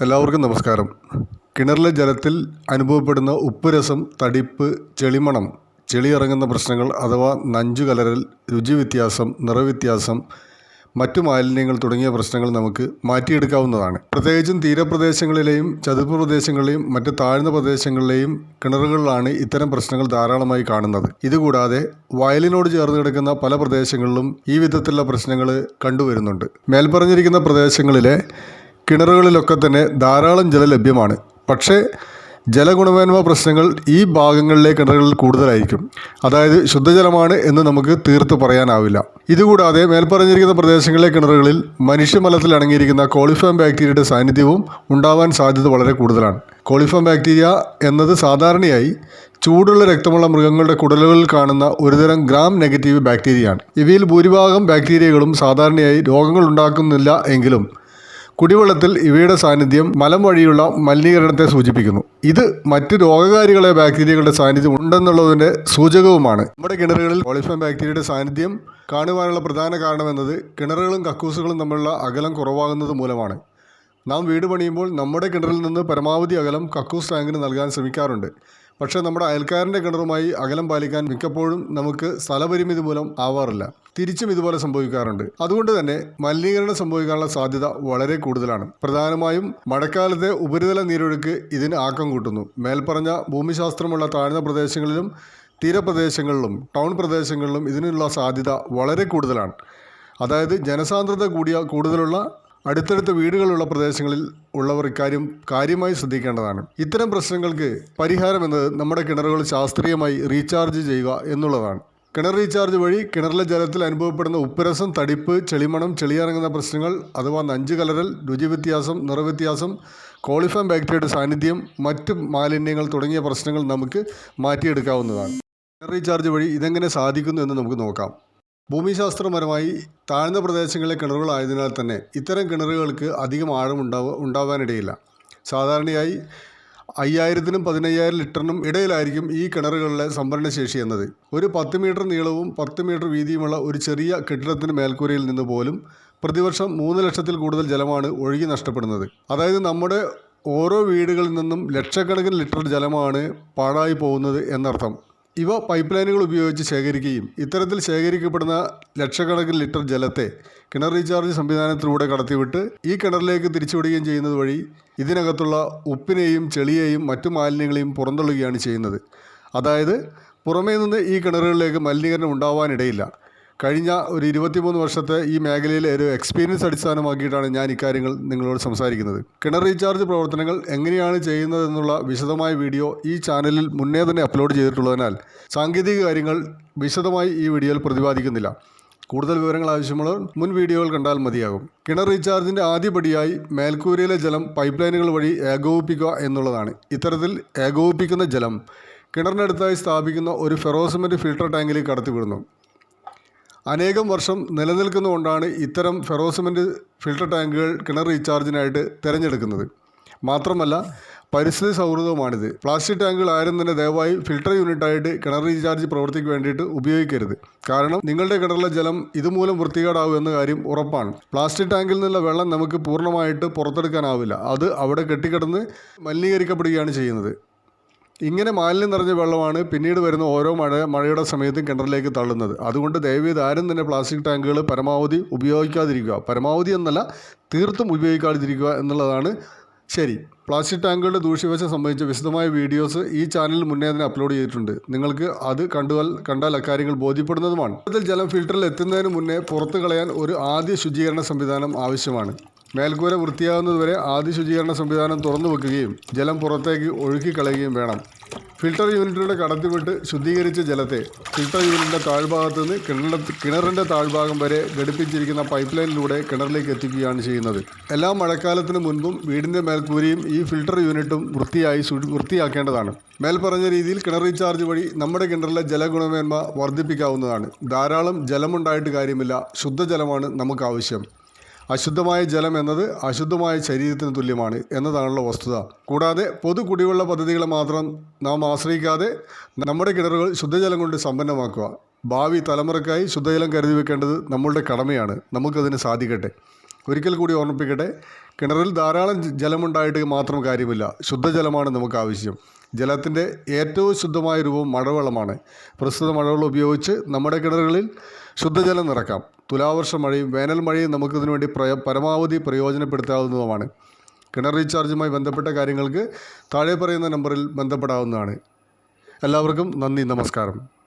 എല്ലാവർക്കും നമസ്കാരം. കിണറിലെ ജലത്തിൽ അനുഭവപ്പെടുന്ന ഉപ്പ് രസം തടിപ്പ് ചെളിമണം ചെളി ഇറങ്ങുന്ന പ്രശ്നങ്ങൾ അഥവാ നഞ്ചു കലരൽ രുചി വ്യത്യാസം നിറവ്യത്യാസം മറ്റു മാലിന്യങ്ങൾ തുടങ്ങിയ പ്രശ്നങ്ങൾ നമുക്ക് മാറ്റിയെടുക്കാവുന്നതാണ്. പ്രത്യേകിച്ചും തീരപ്രദേശങ്ങളിലെയും ചതുപ്പ് പ്രദേശങ്ങളിലെയും മറ്റ് താഴ്ന്ന പ്രദേശങ്ങളിലെയും കിണറുകളിലാണ് ഇത്തരം പ്രശ്നങ്ങൾ ധാരാളമായി കാണുന്നത്. ഇതുകൂടാതെ വയലിനോട് ചേർന്ന് കിടക്കുന്ന പല പ്രദേശങ്ങളിലും ഈ വിധത്തിലുള്ള പ്രശ്നങ്ങൾ കണ്ടുവരുന്നുണ്ട്. മേൽപ്പറഞ്ഞിരിക്കുന്ന പ്രദേശങ്ങളിലെ കിണറുകളിലൊക്കെ തന്നെ ധാരാളം ജലം ലഭ്യമാണ്. പക്ഷേ ജലഗുണമേന്മ പ്രശ്നങ്ങൾ ഈ ഭാഗങ്ങളിലെ കിണറുകളിൽ കൂടുതലായിരിക്കും. അതായത് ശുദ്ധജലമാണ് എന്ന് നമുക്ക് തീർത്ത് പറയാനാവില്ല. ഇതുകൂടാതെ മേൽപ്പറഞ്ഞിരിക്കുന്ന പ്രദേശങ്ങളിലെ കിണറുകളിൽ മനുഷ്യമലത്തിൽ അടങ്ങിയിരിക്കുന്ന കോളിഫാം ബാക്ടീരിയയുടെ സാന്നിധ്യവും ഉണ്ടാവാൻ സാധ്യത വളരെ കൂടുതലാണ്. കോളിഫാം ബാക്ടീരിയ എന്നത് സാധാരണയായി ചൂടുള്ള രക്തമുള്ള മൃഗങ്ങളുടെ കുടലുകളിൽ കാണുന്ന ഒരുതരം ഗ്രാം നെഗറ്റീവ് ബാക്ടീരിയയാണ്. ഇവയിൽ ഭൂരിഭാഗം ബാക്ടീരിയകളും സാധാരണയായി രോഗങ്ങൾ ഉണ്ടാക്കുന്നില്ല എങ്കിലും കുടിവെള്ളത്തിൽ ഇവയുടെ സാന്നിധ്യം മലം വഴിയുള്ള മലിനീകരണത്തെ സൂചിപ്പിക്കുന്നു. ഇത് മറ്റ് രോഗകാരികളെ ബാക്ടീരിയകളുടെ സാന്നിധ്യം ഉണ്ടെന്നുള്ളതിന്റെ സൂചകവുമാണ്. നമ്മുടെ കിണറുകളിൽ കോളിഫം ബാക്ടീരിയയുടെ സാന്നിധ്യം കാണുവാനുള്ള പ്രധാന കാരണമെന്നത് കിണറുകളും കക്കൂസുകളും തമ്മിലുള്ള അകലം കുറവാകുന്നത് മൂലമാണ്. നാം വീട് പണിയുമ്പോൾ നമ്മുടെ കിണറിൽ നിന്ന് പരമാവധി അകലം കക്കൂസ് ടാങ്കിന് നൽകാൻ ശ്രമിക്കാറുണ്ട്. പക്ഷേ നമ്മുടെ അയൽക്കാരന്റെ കിണറുമായി അകലം പാലിക്കാൻ മിക്കപ്പോഴും നമുക്ക് സ്ഥലപരിമിതി മൂലം ആവാറില്ല. തിരിച്ചും ഇതുപോലെ സംഭവിക്കാറുണ്ട്. അതുകൊണ്ട് തന്നെ മലിനീകരണം സംഭവിക്കാനുള്ള സാധ്യത വളരെ കൂടുതലാണ്. പ്രധാനമായും മഴക്കാലത്തെ ഉപരിതല നീരൊഴുക്ക് ഇതിന് ആക്കം കൂട്ടുന്നു. മേൽപ്പറഞ്ഞ ഭൂമിശാസ്ത്രമുള്ള താഴ്ന്ന പ്രദേശങ്ങളിലും തീരപ്രദേശങ്ങളിലും ടൗൺ പ്രദേശങ്ങളിലും ഇതിനുള്ള സാധ്യത വളരെ കൂടുതലാണ്. അതായത് ജനസാന്ദ്രത കൂടിയ കൂടുതലുള്ള അടുത്തടുത്ത വീടുകളുള്ള പ്രദേശങ്ങളിൽ ഉള്ളവർ ഇക്കാര്യം കാര്യമായി ശ്രദ്ധിക്കേണ്ടതാണ്. ഇത്തരം പ്രശ്നങ്ങൾക്ക് പരിഹാരം എന്നത് നമ്മുടെ കിണറുകൾ ശാസ്ത്രീയമായി റീചാർജ് ചെയ്യുക എന്നുള്ളതാണ്. കിണർ റീചാർജ് വഴി കിണറിലെ ജലത്തിൽ അനുഭവപ്പെടുന്ന ഉപ്പുരസം തടിപ്പ് ചെളിമണം ചെളിയിറങ്ങുന്ന പ്രശ്നങ്ങൾ അഥവാ നഞ്ചു കലരൽ രുചി വ്യത്യാസം നിറവ്യത്യാസം കോളിഫാം ബാക്ടീരിയയുടെ സാന്നിധ്യം മറ്റ് മാലിന്യങ്ങൾ തുടങ്ങിയ പ്രശ്നങ്ങൾ നമുക്ക് മാറ്റിയെടുക്കാവുന്നതാണ്. കിണർ റീചാർജ് വഴി ഇതെങ്ങനെ സാധിക്കുന്നു എന്ന് നമുക്ക് നോക്കാം. ഭൂമിശാസ്ത്രപരമായി താഴ്ന്ന പ്രദേശങ്ങളിലെ കിണറുകളായതിനാൽ തന്നെ ഇത്തരം കിണറുകൾക്ക് അധികം ആഴം ഉണ്ടാവ ഉണ്ടാവാനിടയില്ല. സാധാരണയായി അയ്യായിരത്തിനും പതിനയ്യായിരം ലിറ്ററിനും ഇടയിലായിരിക്കും ഈ കിണറുകളിലെ സംഭരണശേഷി എന്നത്. ഒരു പത്ത് മീറ്റർ നീളവും പത്ത് മീറ്റർ വീതിയുമുള്ള ഒരു ചെറിയ കെട്ടിടത്തിന് മേൽക്കൂരയിൽ നിന്ന് പോലും പ്രതിവർഷം മൂന്ന് ലക്ഷത്തിൽ കൂടുതൽ ജലമാണ് ഒഴുകി നഷ്ടപ്പെടുന്നത്. അതായത് നമ്മുടെ ഓരോ വീടുകളിൽ നിന്നും ലക്ഷക്കണക്കിന് ലിറ്റർ ജലമാണ് പാഴായി പോകുന്നത് എന്നർത്ഥം. ഇവ പൈപ്പ് ലൈനുകൾ ഉപയോഗിച്ച് ശേഖരിക്കുകയും ഇത്തരത്തിൽ ശേഖരിക്കപ്പെടുന്ന ലക്ഷക്കണക്കിന് ലിറ്റർ ജലത്തെ കിണർ റീചാർജ് സംവിധാനത്തിലൂടെ കടത്തിവിട്ട് ഈ കിണറിലേക്ക് തിരിച്ചുവിടുകയും ചെയ്യുന്നത് വഴി ഇതിനകത്തുള്ള ഉപ്പിനെയും ചെളിയെയും മറ്റു മാലിന്യങ്ങളെയും പുറന്തള്ളുകയാണ് ചെയ്യുന്നത്. അതായത് പുറമേ നിന്ന് ഈ കിണറുകളിലേക്ക് മലിനീകരണം ഉണ്ടാവാനിടയില്ല. കഴിഞ്ഞ ഒരു ഇരുപത്തിമൂന്ന് വർഷത്തെ ഈ മേഖലയിലെ ഒരു എക്സ്പീരിയൻസ് അടിസ്ഥാനമാക്കിയിട്ടാണ് ഞാൻ ഇക്കാര്യങ്ങൾ നിങ്ങളോട് സംസാരിക്കുന്നത്. കിണർ റീചാർജ് പ്രവർത്തനങ്ങൾ എങ്ങനെയാണ് ചെയ്യുന്നതെന്നുള്ള വിശദമായ വീഡിയോ ഈ ചാനലിൽ മുന്നേ തന്നെ അപ്ലോഡ് ചെയ്തിട്ടുള്ളതിനാൽ സാങ്കേതിക കാര്യങ്ങൾ വിശദമായി ഈ വീഡിയോയിൽ പ്രതിപാദിക്കുന്നില്ല. കൂടുതൽ വിവരങ്ങൾ ആവശ്യമുള്ളവർ മുൻ വീഡിയോകൾ കണ്ടാൽ മതിയാകും. കിണർ റീചാർജിന്റെ ആദ്യപടിയായി മേൽക്കൂരയിലെ ജലം പൈപ്പ് ലൈനുകൾ വഴി ഏകോപിപ്പിക്കുക എന്നുള്ളതാണ്. ഇത്തരത്തിൽ ഏകോപിപ്പിക്കുന്ന ജലം കിണറിനടുത്തായി സ്ഥാപിക്കുന്ന ഒരു ഫെറോസിമെന്റ് ഫിൽട്ടർ ടാങ്കിലേക്ക് കടത്തിവിടുന്നു. അനേകം വർഷം നിലനിൽക്കുന്നതുകൊണ്ടാണ് ഇത്തരം ഫെറോസിമെന്റ് ഫിൽട്ടർ ടാങ്കുകൾ കിണർ റീചാർജിനായിട്ട് തിരഞ്ഞെടുക്കുന്നത്. മാത്രമല്ല പരിസ്ഥിതി സൗഹൃദവുമാണിത്. പ്ലാസ്റ്റിക് ടാങ്കുകൾ ആരും തന്നെ ദയവായി ഫിൽട്ടർ യൂണിറ്റായിട്ട് കിണർ റീചാർജ് പ്രവർത്തിക്ക് വേണ്ടിയിട്ട് ഉപയോഗിക്കരുത്. കാരണം നിങ്ങളുടെ കിണറിലെ ജലം ഇതുമൂലം വൃത്തികേടാവും എന്ന കാര്യം ഉറപ്പാണ്. പ്ലാസ്റ്റിക് ടാങ്കിൽ നിന്നുള്ള വെള്ളം നമുക്ക് പൂർണമായിട്ട് പുറത്തെടുക്കാനാവില്ല. അത് അവിടെ കെട്ടിക്കിടന്ന് മലിനീകരിക്കപ്പെടുകയാണ് ചെയ്യുന്നത്. ഇങ്ങനെ മാലിന്യം നിറഞ്ഞ വെള്ളമാണ് പിന്നീട് വരുന്ന ഓരോ മഴ മഴയുടെ സമയത്തും കിണറിലേക്ക് തള്ളുന്നത്. അതുകൊണ്ട് ദയവേത് ആരും തന്നെ പ്ലാസ്റ്റിക് ടാങ്കുകൾ പരമാവധി ഉപയോഗിക്കാതിരിക്കുക. പരമാവധി എന്നല്ല തീർത്തും ഉപയോഗിക്കാതിരിക്കുക എന്നുള്ളതാണ് ശരി. പ്ലാസ്റ്റിക് ടാങ്കുകളുടെ ദൂഷ്യവശം സംബന്ധിച്ച വിശദമായ വീഡിയോസ് ഈ ചാനലിൽ മുന്നേ തന്നെ അപ്ലോഡ് ചെയ്തിട്ടുണ്ട്. നിങ്ങൾക്ക് അത് കണ്ടുവാൽ കണ്ടാൽ അക്കാര്യങ്ങൾ ബോധ്യപ്പെടുന്നതുമാണ്. ഇത്തരത്തിൽ ജലം ഫിൽറ്ററിൽ എത്തുന്നതിന് മുന്നേ പുറത്തു കളയാൻ ഒരു ആദ്യ ശുചീകരണ സംവിധാനം ആവശ്യമാണ്. മേൽക്കൂര വൃത്തിയാകുന്നതുവരെ ആദ്യ ശുചീകരണ സംവിധാനം തുറന്നു വെക്കുകയും ജലം പുറത്തേക്ക് ഒഴുക്കി കളയുകയും വേണം. ഫിൽട്ടർ യൂണിറ്റിലൂടെ കടത്തിവിട്ട് ശുദ്ധീകരിച്ച ജലത്തെ ഫിൽട്ടർ യൂണിറ്റിന്റെ താഴ്ഭാഗത്ത് നിന്ന് കിണർ കിണറിന്റെ താഴ്ഭാഗം വരെ ഘടിപ്പിച്ചിരിക്കുന്ന പൈപ്പ് ലൈനിലൂടെ കിണറിലേക്ക് എത്തിക്കുകയാണ് ചെയ്യുന്നത്. എല്ലാ മഴക്കാലത്തിനു മുൻപും വീടിന്റെ മേൽക്കൂരയും ഈ ഫിൽട്ടർ യൂണിറ്റും വൃത്തിയായി വൃത്തിയാക്കേണ്ടതാണ്. മേൽപ്പറഞ്ഞ രീതിയിൽ കിണർ റീചാർജ് വഴി നമ്മുടെ കിണറിലെ ജലഗുണമേന്മ വർദ്ധിപ്പിക്കാവുന്നതാണ്. ധാരാളം ജലമുണ്ടായിട്ട് കാര്യമില്ല. ശുദ്ധജലമാണ് നമുക്ക് ആവശ്യം അശുദ്ധമായ ജലം എന്നത് അശുദ്ധമായ ശരീരത്തിന് തുല്യമാണ് എന്നതാണുള്ള വസ്തുത. കൂടാതെ പൊതു കുടിവെള്ള പദ്ധതികളെ മാത്രം നാം ആശ്രയിക്കാതെ നമ്മുടെ കിണറുകൾ ശുദ്ധജലം കൊണ്ട് സമ്പന്നമാക്കുക. ഭാവി തലമുറക്കായി ശുദ്ധജലം കരുതി വെക്കേണ്ടത് നമ്മളുടെ കടമയാണ്. നമുക്കതിന് സാധിക്കട്ടെ. ഒരിക്കൽ കൂടി ഓർമ്മിപ്പിക്കട്ടെ കിണറിൽ ധാരാളം ജലമുണ്ടായിട്ട് മാത്രം കാര്യമില്ല. ശുദ്ധജലമാണ് നമുക്ക് ആവശ്യം. ജലത്തിന്റെ ഏറ്റവും ശുദ്ധമായ രൂപം മഴവെള്ളമാണ്. പ്രസ്തുത മഴവെള്ളം ഉപയോഗിച്ച് നമ്മുടെ കിണറുകളിൽ ശുദ്ധജലം നിറക്കാം. തുലാവർഷ മഴയും വേനൽ മഴയും നമുക്കിതിനു വേണ്ടി പ്രയ പരമാവധി പ്രയോജനപ്പെടുത്താവുന്നതുമാണ്. കിണർ റീചാർജുമായി ബന്ധപ്പെട്ട കാര്യങ്ങൾക്ക് താഴെ പറയുന്ന നമ്പറിൽ ബന്ധപ്പെടാവുന്നതാണ്. എല്ലാവർക്കും നന്ദി നമസ്കാരം.